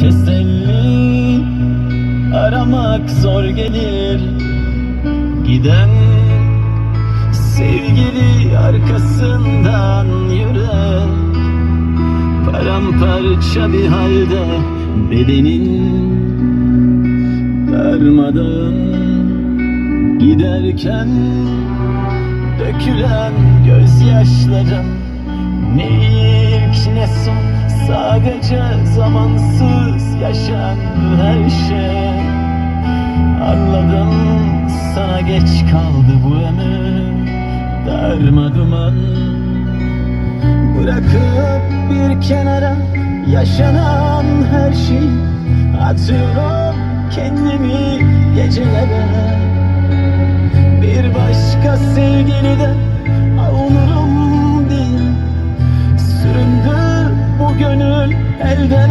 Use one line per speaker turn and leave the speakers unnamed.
Teselli aramak zor gelir. Giden sevgili arkasından yürür Paramparça bir halde bedenin darmadağın Giderken dökülen gözyaşların Ne ilk ne yaşandı her şey. Anladım sana geç kaldı bu ömür. Darma duman. Bırakıp bir kenara yaşanan her şeyi Atıyorum kendimi gecelere. Bir başka sevgiliden avunurum diye. Süründü bu gönül elden